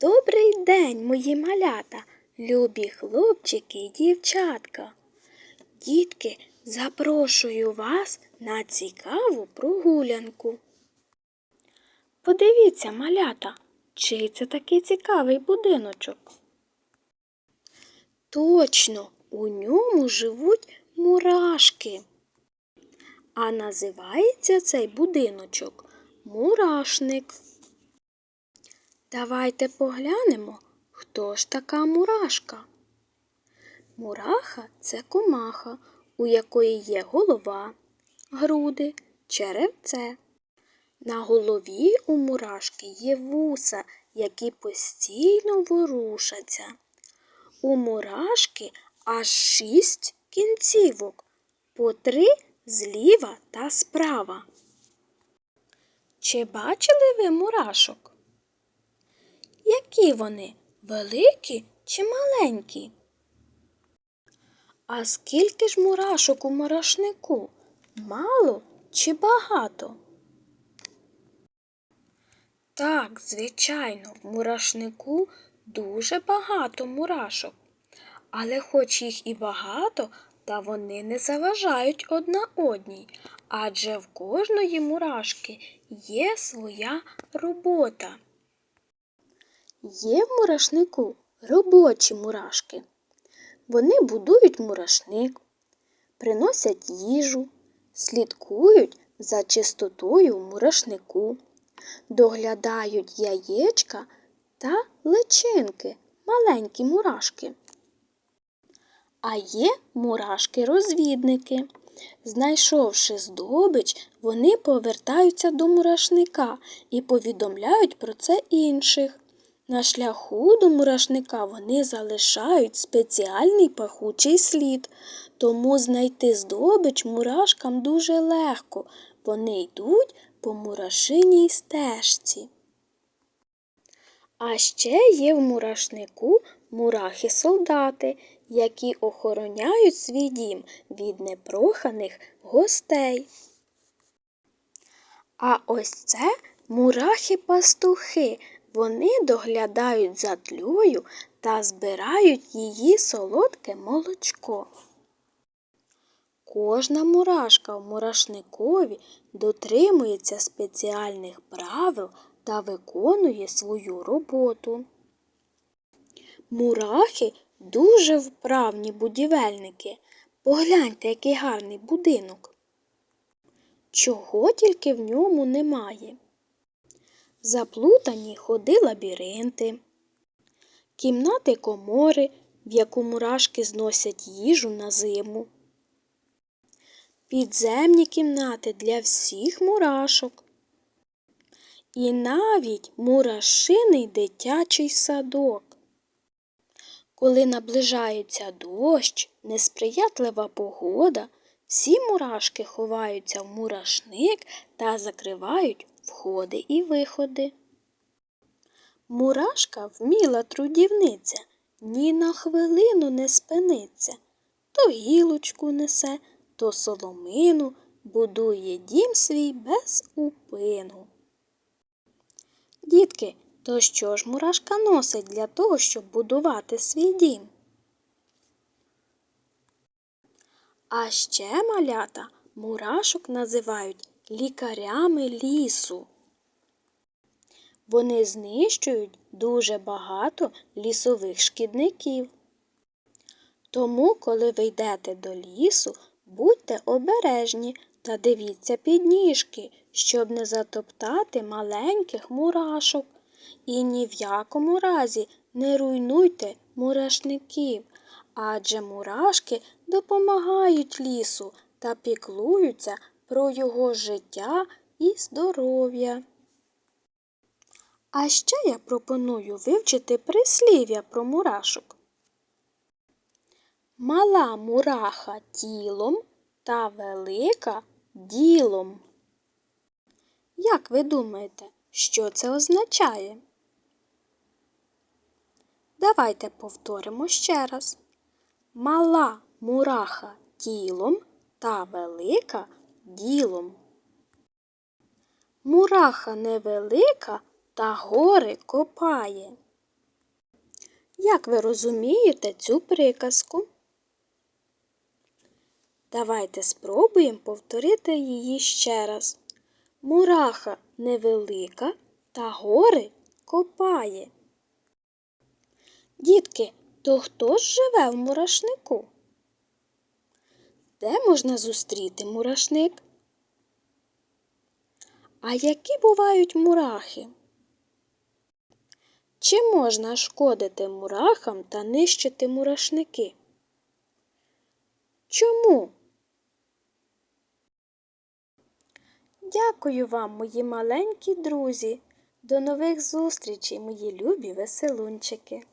Добрий день, мої малята, любі хлопчики і дівчатка. Дітки, запрошую вас на цікаву прогулянку. Подивіться, малята, чий це такий цікавий будиночок. Точно, у ньому живуть мурашки. А називається цей будиночок мурашник. Давайте поглянемо, хто ж така мурашка. Мураха це комаха, у якої є голова, груди, черевце. На голові у мурашки є вуса, які постійно ворушаться. У мурашки аж шість кінцівок, по три зліва та справа. Чи бачили ви мурашок? Які вони великі чи маленькі? А скільки ж мурашок у мурашнику? Мало чи багато? Так, звичайно, в мурашнику дуже багато мурашок. Але хоч їх і багато, та вони не заважають одна одній, адже в кожної мурашки є своя робота. Є в мурашнику робочі мурашки. Вони будують мурашник, приносять їжу, слідкують за чистотою в мурашнику, доглядають яєчка та личинки, маленькі мурашки. А є мурашки-розвідники. Знайшовши здобич, вони повертаються до мурашника і повідомляють про це інших. На шляху до мурашника вони залишають спеціальний пахучий слід, тому знайти здобич мурашкам дуже легко. Вони йдуть по мурашиній стежці. А ще є в мурашнику мурахи-солдати, які охороняють свій дім від непроханих гостей. А ось це мурахи-пастухи. Вони доглядають за тлею та збирають її солодке молочко. Кожна мурашка в мурашникові дотримується спеціальних правил та виконує свою роботу. Мурахи дуже вправні будівельники. Погляньте, який гарний будинок. Чого тільки в ньому немає. Заплутані ходи лабіринти, кімнати комори, в яку мурашки зносять їжу на зиму, підземні кімнати для всіх мурашок. І навіть мурашиний дитячий садок. Коли наближається дощ, несприятлива погода, всі мурашки ховаються в мурашник та закривають входи і виходи. Мурашка вміла трудівниця, ні на хвилину не спиниться, то гілочку несе, то соломину будує дім свій без упину. Дітки, то що ж мурашка носить для того, щоб будувати свій дім? А ще малята мурашок називають лікарями лісу. Вони знищують дуже багато лісових шкідників. Тому, коли ви йдете до лісу, будьте обережні та дивіться під ніжки, щоб не затоптати маленьких мурашок. І ні в якому разі не руйнуйте мурашників, адже мурашки допомагають лісу та піклуються про його життя і здоров'я. А ще я пропоную вивчити прислів'я про мурашок. Мала мураха тілом та велика ділом. Як ви думаєте, що це означає? Давайте повторимо ще раз. Мала мураха тілом та велика ділом. Мураха невелика та гори копає. Як ви розумієте цю приказку? Давайте спробуємо повторити її ще раз. Мураха невелика та гори копає. Дітки, то хто ж живе в мурашнику? Де можна зустріти мурашник? А які бувають мурахи? Чи можна шкодити мурахам та нищити мурашники? Чому? Дякую вам, мої маленькі друзі. До нових зустрічей, мої любі веселунчики.